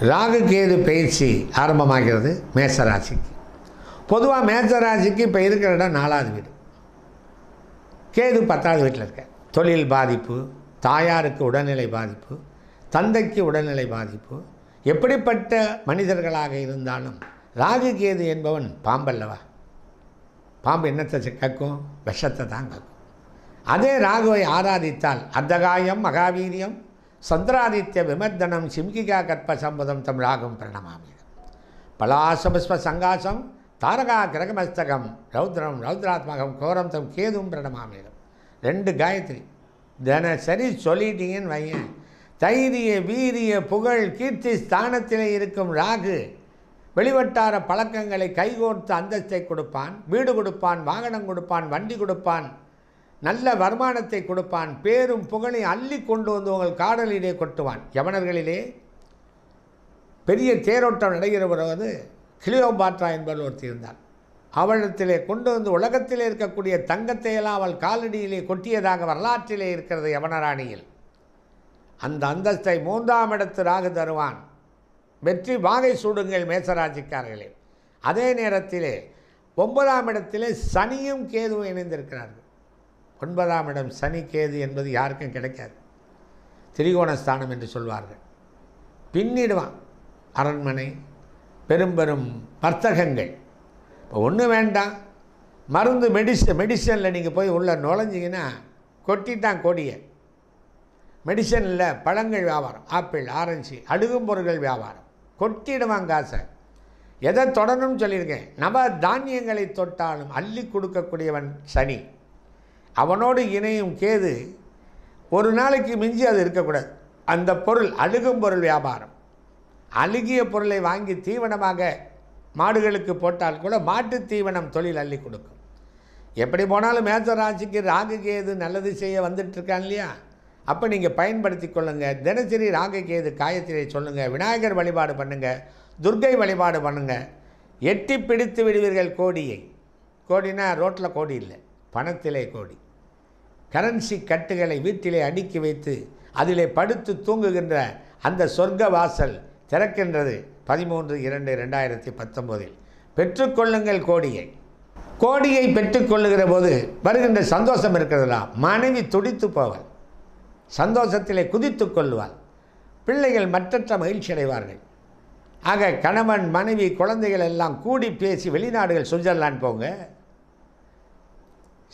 ராகு கேது பயிற்சி ஆரம்பமாகிறது மேசராசிக்கு. பொதுவாக மேசராசிக்கு இப்போ இருக்கிற இடம் நாலாவது வீடு. கேது பத்தாவது வீட்டில் இருக்க. தொழில் பாதிப்பு தாயாருக்கு உடல்நிலை பாதிப்பு தந்தைக்கு உடல்நிலை பாதிப்பு எப்படிப்பட்ட மனிதர்களாக இருந்தாலும் ராகு கேது என்பவன் பாம்பல்லவா? பாம்பு என்னத்தை கக்கும்? விஷத்தை தான் கக்கும். அதே ராகுவை ஆராதித்தால் அர்த்தகாயம் மகாவீரியம் சந்திராதித்ய விமர்தனம் சிம்கிகா கற்ப சம்பதம் தம் பிரணமாமி. பலாசபுஷ்ப சங்காசம் தாரகா கிரகமஸ்தகம் ரௌத்ரம் ரௌத்ராத்மகம் கோரம் தம் கேதும் பிரணமாமிகம் ரெண்டு காயத்ரி. தினசரி சொல்லிட்டீங்கன்னு வையன் தைரிய வீரிய புகழ் கீர்த்தி ஸ்தானத்திலே இருக்கும் ராகு வெளிவட்டார பழக்கங்களை கைகோர்த்து அந்தஸ்தை கொடுப்பான் வீடு கொடுப்பான் வாகனம் கொடுப்பான் வண்டி கொடுப்பான். நல்ல வருமானத்தை கொடுப்பான் பேரும் புகழை அள்ளி கொண்டு வந்து உங்கள் காடலிலே கொட்டுவான். யவனர்களிலே பெரிய தேரோட்டம் நடைகிற போது கிளியோபாட்ரா என்பவர் ஒருத்தி இருந்தார் அவளிடத்திலே கொண்டு வந்து உலகத்திலே இருக்கக்கூடிய தங்கத்தை எல்லாம் அவள் காலடியிலே கொட்டியதாக வரலாற்றிலே இருக்கிறது யவனராணியில். அந்த அந்தஸ்தை மூன்றாம் இடத்து ராகு தருவான். வெற்றி வாகை சூடுங்கள் மேசராஜிக்காரர்களே. அதே நேரத்திலே ஒன்பதாம் இடத்திலே சனியும் கேதுவும் இணைந்திருக்கிறார்கள். ஒன்பதாம் இடம் சனி கேது என்பது யாருக்கும் கிடைக்காது. திரிகோணஸ்தானம் என்று சொல்வார்கள். பின்னிடுவான் அரண்மனை பெரும் பெரும் வர்த்தகங்கள். இப்போ ஒன்றும் வேண்டாம். மருந்து மெடிசன் மெடிசனில் நீங்கள் போய் உள்ளே நுழைஞ்சிங்கன்னா கொட்டிட்டான் கொடியை. மெடிசனில் பழங்கள் வியாபாரம் ஆப்பிள் ஆரஞ்சு அழுகும் பொருட்கள் வியாபாரம். கொட்டிடுவான் காசை. எதை தொடணும்னு சொல்லியிருக்கேன். நவ தானியங்களை தொட்டாலும் அள்ளி கொடுக்கக்கூடியவன் சனி. அவனோடு இணையும் கேது ஒரு நாளைக்கு மிஞ்சி அது இருக்கக்கூடாது. அந்த பொருள் அழுகும் பொருள் வியாபாரம். அழுகிய பொருளை வாங்கி தீவனமாக மாடுகளுக்கு போட்டால் கூட மாட்டு தீவனம் தொழில் அள்ளி கொடுக்கும். எப்படி போனாலும் மேசராசிக்கு ராகு கேது நல்லது செய்ய வந்துட்டுருக்கான் இல்லையா? அப்போ நீங்கள் பயன்படுத்தி கொள்ளுங்கள் தினசரி ராகு கேது காயத்திலே சொல்லுங்கள் விநாயகர் வழிபாடு பண்ணுங்கள் துர்க்கை வழிபாடு பண்ணுங்கள் எட்டி பிடித்து விடுவீர்கள் கோடியை. கோடினா ரோட்டில் கோடி இல்லை. பணத்திலே கோடி. கரன்சி கட்டுகளை வீட்டிலே அடுக்கி வைத்து அதிலே படுத்து தூங்குகின்ற அந்த சொர்க்க வாசல் திறக்கின்றது. பதிமூன்று இரண்டு ரெண்டாயிரத்தி பத்தொம்போதில். பெற்றுக்கொள்ளுங்கள் கோடியை. கோடியை பெற்றுக்கொள்ளுகிற போது வருகின்ற சந்தோஷம் இருக்கிறதா மனைவி துடித்து போவாள். சந்தோஷத்திலே குதித்து கொள்வாள். பிள்ளைகள் மற்றற்ற மகிழ்ச்சி அடைவார்கள். ஆக கணவன் மனைவி குழந்தைகள் எல்லாம் கூடி பேசி வெளிநாடுகள் சுவிட்சர்லாந்து போங்க.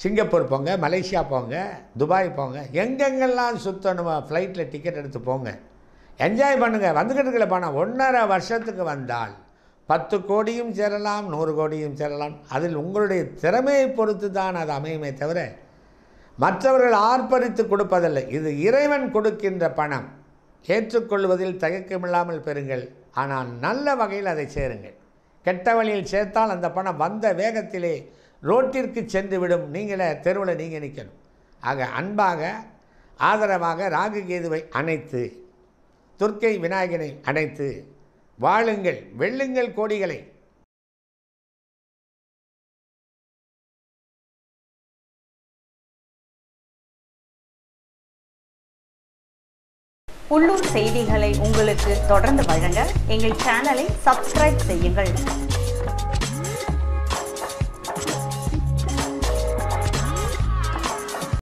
சிங்கப்பூர் போங்க மலேசியா போங்க துபாய் போங்க எங்கெங்கெல்லாம் சுற்றணுமோ ஃப்ளைட்டில் டிக்கெட் எடுத்து போங்க. என்ஜாய் பண்ணுங்கள் வந்துக்கிட்டு இருக்கல பணம் ஒன்றரை வருஷத்துக்கு வந்தால் பத்து கோடியும் சேரலாம் நூறு கோடியும் சேரலாம். அதில் உங்களுடைய திறமையை பொறுத்து தான் அது அமையுமே தவிர மற்றவர்கள் ஆர்ப்பரித்து கொடுப்பதில்லை. இது இறைவன் கொடுக்கின்ற பணம். ஏற்றுக்கொள்வதில் தயக்கமில்லாமல் பெறுங்கள். ஆனால் நல்ல வகையில் அதை சேருங்கள். கெட்ட வழியில் சேர்த்தால் அந்த பணம் வந்த வேகத்திலே ரோட்டிற்கு சென்று விடும் நீங்களே தெருவில் நீங்கள் நிற்கணும் ஆக அன்பாக ஆதரவாக ராகு கேதுவை அணைத்து துர்க்கை விநாயகனை அணைத்து வாழுங்கள் வெள்ளுங்கள் கோடிகளை. உள்ளூர் செய்திகளை உங்களுக்கு தொடர்ந்து வழங்க எங்கள் சேனலை சப்ஸ்கிரைப் செய்யுங்கள்.